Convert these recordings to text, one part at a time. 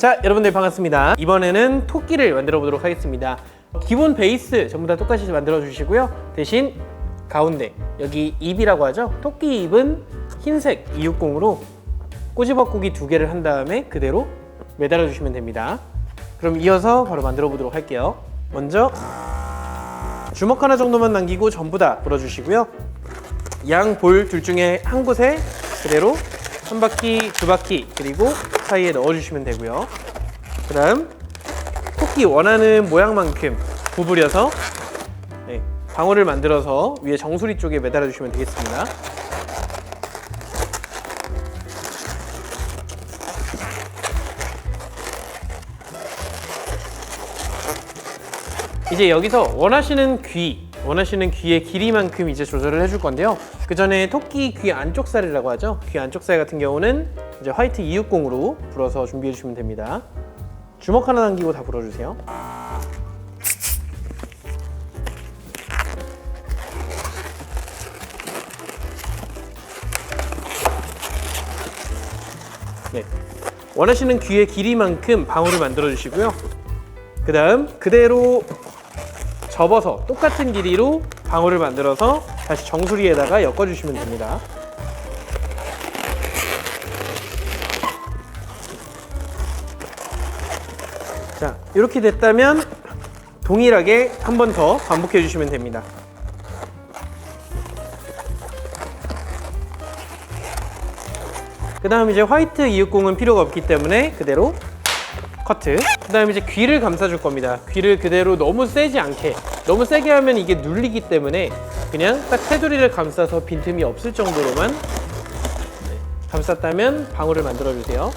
자, 여러분들 반갑습니다. 이번에는 토끼를 만들어 보도록 하겠습니다. 기본 베이스 전부 다 똑같이 만들어 주시고요. 대신 가운데 여기 입이라고 하죠. 토끼 입은 흰색 260으로 꼬집어꾸기 두 개를 한 다음에 그대로 매달아 주시면 됩니다. 그럼 이어서 바로 만들어 보도록 할게요. 먼저 주먹 하나 정도만 남기고 전부 다 불어주시고요. 양 볼 둘 중에 한 곳에 그대로 한 바퀴, 두 바퀴 그리고 사이에 넣어주시면 되고요. 그 다음 토끼 원하는 모양만큼 구부려서 네, 방울을 만들어서 위에 정수리 쪽에 매달아 주시면 되겠습니다. 이제 여기서 원하시는 귀, 원하시는 귀의 길이만큼 이제 조절을 해줄 건데요. 그 전에 토끼 귀 안쪽 살이라고 하죠. 귀 안쪽 살 같은 경우는 이제 화이트 260으로 불어서 준비해 주시면 됩니다. 주먹 하나 남기고 다 불어주세요. 네. 원하시는 귀의 길이만큼 방울을 만들어 주시고요. 그 다음 그대로 접어서 똑같은 길이로 방울을 만들어서 다시 정수리에다가 엮어주시면 됩니다. 자, 이렇게 됐다면 동일하게 한 번 더 반복해 주시면 됩니다. 그 다음 이제 화이트 260은 필요가 없기 때문에 그대로 커트. 그 다음에 이제 귀를 감싸줄 겁니다. 귀를 그대로 너무 세지 않게. 너무 세게 하면 이게 눌리기 때문에 그냥 딱 테두리를 감싸서 빈틈이 없을 정도로만 네, 감쌌다면 방울을 만들어 주세요.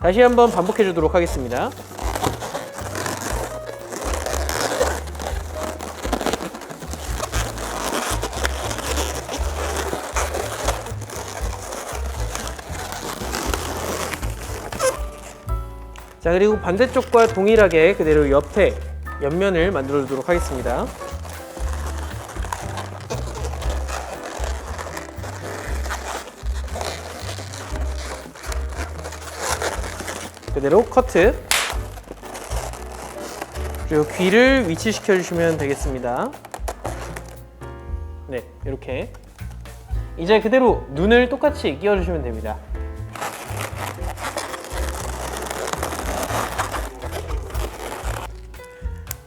다시 한번 반복해 주도록 하겠습니다. 자 그리고 반대쪽과 동일하게 그대로 옆에 옆면을 만들어 주도록 하겠습니다. 그대로 커트. 그리고 귀를 위치시켜 주시면 되겠습니다. 네, 이렇게. 이제 그대로 눈을 똑같이 끼워 주시면 됩니다.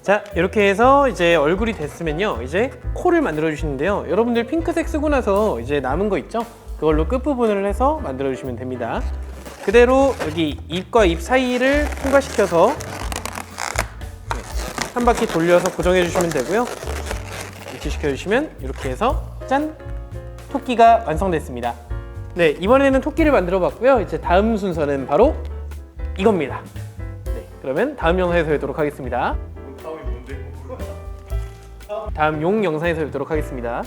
자 이렇게 해서 이제 얼굴이 됐으면요. 이제 코를 만들어 주시는데요. 여러분들 핑크색 쓰고 나서 이제 남은 거 있죠? 그걸로 끝부분을 해서 만들어 주시면 됩니다. 그대로 여기 입과 입 사이를 통과시켜서 네, 한 바퀴 돌려서 고정해 주시면 되고요. 위치시켜 주시면 이렇게 해서 짠! 토끼가 완성됐습니다. 네 이번에는 토끼를 만들어 봤고요. 이제 다음 순서는 바로 이겁니다. 네, 그러면 다음 영상에서 뵙도록 하겠습니다? 다음 용 영상에서 뵙도록 하겠습니다.